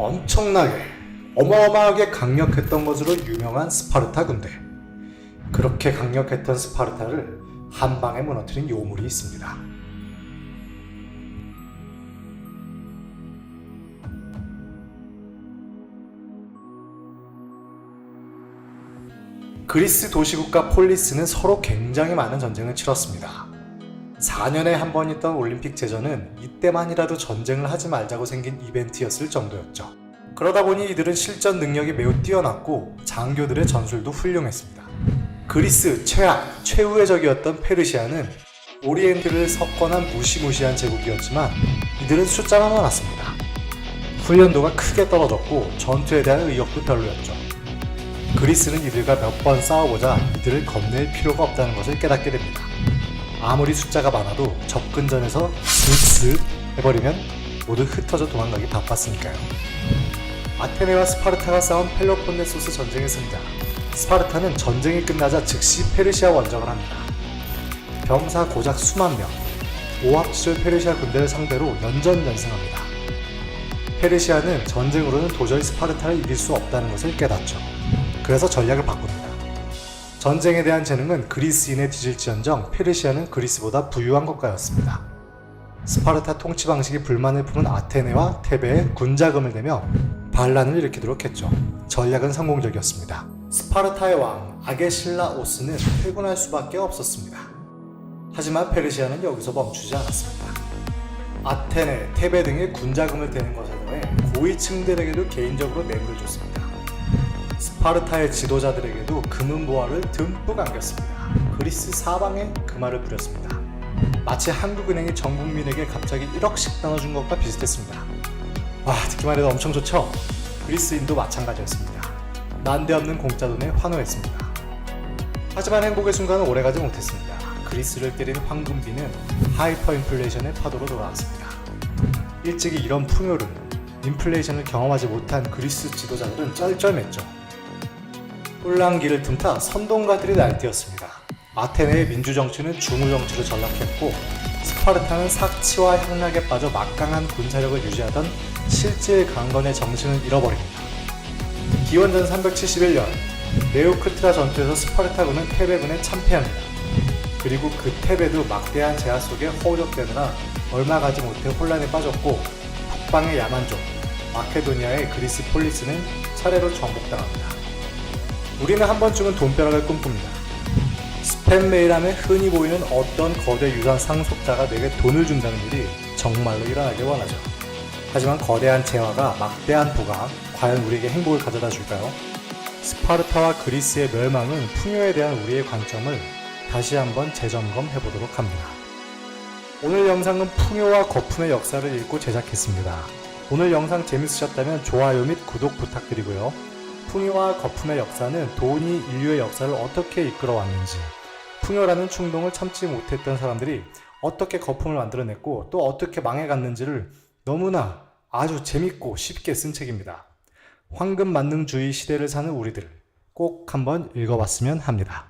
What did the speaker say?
엄청나게 어마어마하게 강력했던 것으로 유명한 스파르타 군대. 그렇게 강력했던 스파르타를 한 방에 무너뜨린 요물이 있습니다. 그리스 도시국가 폴리스는 서로 굉장히 많은 전쟁을 치렀습니다. 4년에 한 번 있던 올림픽 제전은 이때만이라도 전쟁을 하지 말자고 생긴 이벤트였을 정도였죠. 그러다 보니 이들은 실전 능력이 매우 뛰어났고 장교들의 전술도 훌륭했습니다. 그리스 최악, 최후의 적이었던 페르시아는 오리엔트를 석권한 무시무시한 제국이었지만 이들은 숫자만 많았습니다. 훈련도가 크게 떨어졌고 전투에 대한 의욕도 별로였죠. 그리스는 이들과 몇 번 싸워보자 이들을 겁낼 필요가 없다는 것을 깨닫게 됩니다. 아무리 숫자가 많아도 접근전에서 슥슥 해버리면 모두 흩어져 도망가기 바빴으니까요. 아테네와 스파르타가 싸운 펠로폰네소스 전쟁의 승자. 스파르타는 전쟁이 끝나자 즉시 페르시아 원정을 합니다. 병사 고작 수만 명. 오합지졸 페르시아 군대를 상대로 연전연승합니다. 페르시아는 전쟁으로는 도저히 스파르타를 이길 수 없다는 것을 깨닫죠. 그래서 전략을 바꿉니다. 전쟁에 대한 재능은 그리스인의 뒤질지언정 페르시아는 그리스보다 부유한 국가였습니다. 스파르타 통치 방식이 불만을 품은 아테네와 테베에 군자금을 내며 반란을 일으키도록 했죠. 전략은 성공적이었습니다. 스파르타의 왕 아게실라 오스는 퇴군할 수밖에 없었습니다. 하지만 페르시아는 여기서 멈추지 않았습니다. 아테네, 테베 등의 군자금을 대는 것에 더해 고위층들에게도 개인적으로 뇌물을 줬습니다. 스파르타의 지도자들에게도 금은 보화를 듬뿍 안겼습니다. 그리스 사방에 금화를 뿌렸습니다. 마치 한국은행이 전 국민에게 갑자기 1억씩 나눠준 것과 비슷했습니다. 와, 듣기만 해도 엄청 좋죠? 그리스인도 마찬가지였습니다. 난데없는 공짜 돈에 환호했습니다. 하지만 행복의 순간은 오래가지 못했습니다. 그리스를 때린 황금비는 하이퍼 인플레이션의 파도로 돌아왔습니다. 일찍이 이런 풍요를, 인플레이션을 경험하지 못한 그리스 지도자들은 쩔쩔맸죠. 홀랑기를 틈타 선동가들이 날뛰었습니다. 아테네의 민주정치는 중우정치로 전락했고 스파르타는 삭치와 향락에 빠져 막강한 군사력을 유지하던 실제 강건의 정신을 잃어버립니다. 기원전 371년 네오크트라 전투에서 스파르타군은 테베군에 참패합니다. 그리고 그 테베도 막대한 제한 속에 허우적대느라 얼마 가지 못해 혼란에 빠졌고 북방의 야만족 마케도니아의 그리스 폴리스는 차례로 정복당합니다. 우리는 한 번쯤은 돈벼락을 꿈꿉니다. 스팸 메일함에 흔히 보이는 어떤 거대 유산 상속자가 내게 돈을 준다는 일이 정말로 일어나길 원하죠. 하지만 거대한 재화가 막대한 부가 과연 우리에게 행복을 가져다 줄까요? 스파르타와 그리스의 멸망은 풍요에 대한 우리의 관점을 다시 한번 재점검해 보도록 합니다. 오늘 영상은 풍요와 거품의 역사를 읽고 제작했습니다. 오늘 영상 재밌으셨다면 좋아요 및 구독 부탁드리고요. 풍요와 거품의 역사는 돈이 인류의 역사를 어떻게 이끌어 왔는지, 풍요라는 충동을 참지 못했던 사람들이 어떻게 거품을 만들어냈고 또 어떻게 망해갔는지를 너무나 아주 재밌고 쉽게 쓴 책입니다. 황금 만능주의 시대를 사는 우리들 꼭 한번 읽어봤으면 합니다.